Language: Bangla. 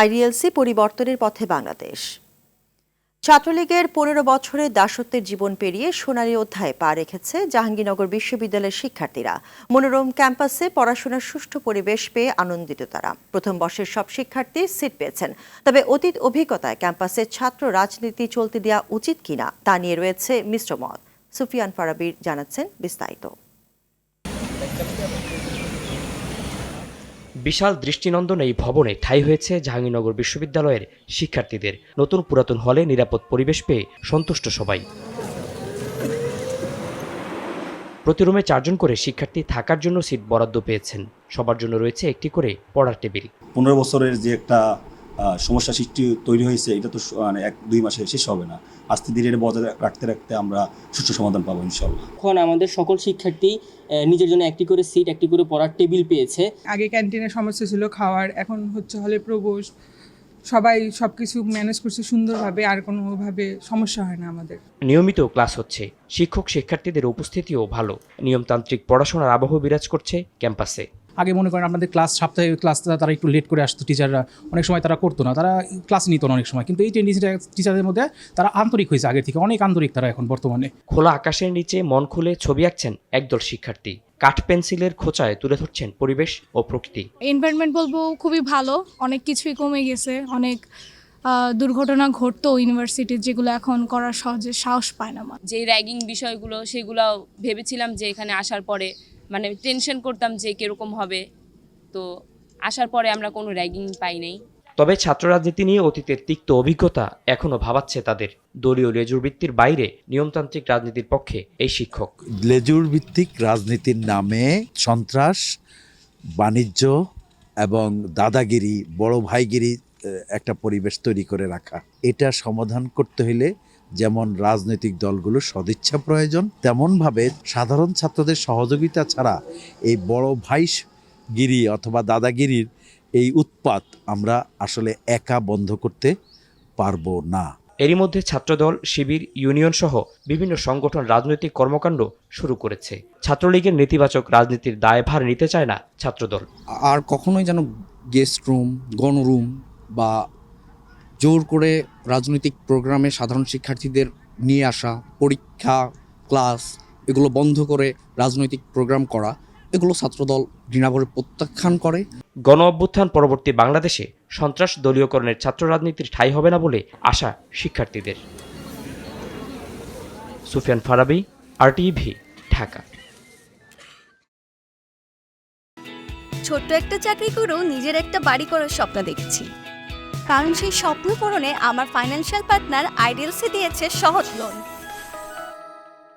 আইডিএলসি পরিবর্তনের পথে বাংলাদেশ। ছাত্রলীগের পনেরো বছরের দাসত্বের জীবন পেরিয়ে সোনালী অধ্যায়ে পা রেখেছে জাহাঙ্গীরনগর বিশ্ববিদ্যালয়ের শিক্ষার্থীরা। মনোরম ক্যাম্পাসে পড়াশোনার সুষ্ঠু পরিবেশ পেয়ে আনন্দিত তারা। প্রথম বর্ষের সব শিক্ষার্থী সিট পেয়েছেন। তবে অতীত অভিজ্ঞতায় ক্যাম্পাসে ছাত্র রাজনীতি চলতে দেওয়া উচিত কিনা তা নিয়ে রয়েছে মিশ্র মত। সুফিয়ান ফারাবির জানাচ্ছেন বিস্তারিত। বিশাল দৃষ্টিনন্দন এই ভবনে ঠাঁই হয়েছে জাহাঙ্গীরনগর বিশ্ববিদ্যালয়ের শিক্ষার্থীদের। নতুন পুরাতন হলে নিরাপদ পরিবেশ পেয়ে সন্তুষ্ট সবাই। প্রতি রুমে চারজন করে শিক্ষার্থী থাকার জন্য সিট বরাদ্দ পেয়েছেন। সবার জন্য রয়েছে একটি করে পড়ার টেবিল। পনেরো বছরের যে একটা সমস্যা সৃষ্টি তৈরি হয়েছে এটা তো মানে এক দুই মাসে শেষ হবে না। আস্তে ধীরে এটা বজায় রাখতে রাখতে আমরা সুষ্ঠু সমাধান পাবো ইনশাল্লাহ এখন আমাদের সকল শিক্ষার্থী নিজের জন্য একটি করে সিট একটি করে পড়ার টেবিল পেয়েছে। আগে ক্যান্টিনের সমস্যা ছিল খাওয়ার এখন হচ্ছে হলে প্রবোস সবাই সব কিছু ম্যানেজ করছে সুন্দরভাবে আর কোনোভাবে সমস্যা হয় না আমাদের। নিয়মিত ক্লাস হচ্ছে শিক্ষক শিক্ষার্থীদের উপস্থিতিও ভালো। নিয়মতান্ত্রিক পড়াশোনার আবহ বিরাজ করছে ক্যাম্পাসে। আগে মনে করেন আমাদের ক্লাস সাপ্তাহিক ক্লাস তারা একটু লেট করে আসতো টিচাররা অনেক সময় তারা করতো না তারা ক্লাস নিত না অনেক সময়। কিন্তু এই টেন্ডিসি টিচারদের মধ্যে তারা আন্তরিক হয়েছে আগের থেকে অনেক আন্তরিক তারা এখন বর্তমানে। খোলা আকাশের নিচে মন খুলে ছবি আঁকছেন একদল শিক্ষার্থী। কাঠ পেন্সিলের খোঁচায় তুলে ধরছেন পরিবেশ ও প্রকৃতি। এনভায়রনমেন্ট বলব খুবই ভালো অনেক কিছুই কমে গেছে অনেক দুর্ঘটনা ঘটতো ইউনিভার্সিটির যেগুলো এখন করার সহজে সাহস পায় না। যে র্যাগিং বিষয়গুলো সেগুলো ভেবেছিলাম যে এখানে আসার পরে মানে টেনশন করতাম যে কীরকম হবে। তো আসার পরে আমরা কোনো র্যাগিং পাই নাই। তবে ছাত্র রাজনীতি নিয়ে অতীতের তিক্ত অভিজ্ঞতা এখনও ভাবাচ্ছে তাদের। দলীয় লেজুর ভিত্তির বাইরে নিয়মতান্ত্রিক রাজনীতির পক্ষে এই শিক্ষক। লেজুর ভিত্তিক রাজনীতির নামে সন্ত্রাস বাণিজ্য এবং দাদাগিরি বড় ভাইগিরি একটা পরিবেশ তৈরি করে রাখা। এটা সমাধান করতে হলে যেমন রাজনৈতিক দলগুলোর সদিচ্ছা প্রয়োজন তেমনভাবে সাধারণ ছাত্রদের সহযোগিতা ছাড়া এই বড় ভাইগিরি অথবা দাদাগিরির এই উৎপাত আমরা আসলে একা বন্ধ করতে পারব না। এরই মধ্যে ছাত্রদল শিবির ইউনিয়ন সহ বিভিন্ন সংগঠন রাজনৈতিক কর্মকাণ্ড শুরু করেছে। ছাত্রলীগের নেতিবাচক রাজনীতির দায়ভার নিতে চায় না ছাত্রদল। আর কখনোই যেন গেস্ট রুম গণরুম বা জোর করে রাজনৈতিক প্রোগ্রামে সাধারণ শিক্ষার্থীদের নিয়ে আসা পরীক্ষা ক্লাস এগুলো বন্ধ করে রাজনৈতিক প্রোগ্রাম করা এগুলো ছাত্রদল ঘৃণাভরে প্রত্যাখ্যান করে। গণ অভ্যুত্থান পরবর্তী বাংলাদেশে সন্ত্রাস দলীয়করণের ছাত্র রাজনীতির ঠাঁই হবে না বলে আশা শিক্ষার্থীদের। সুফিয়ান ফারাবি আরটিভি ঢাকা। ছোট্ট একটা চাকরি করেও নিজের একটা বাড়ি করার স্বপ্ন দেখছি। কারণ সেই স্বপ্ন পূরণে আমার ফাইন্যান্সিয়াল পার্টনার আইডিএলসি দিয়েছে সহজ লোন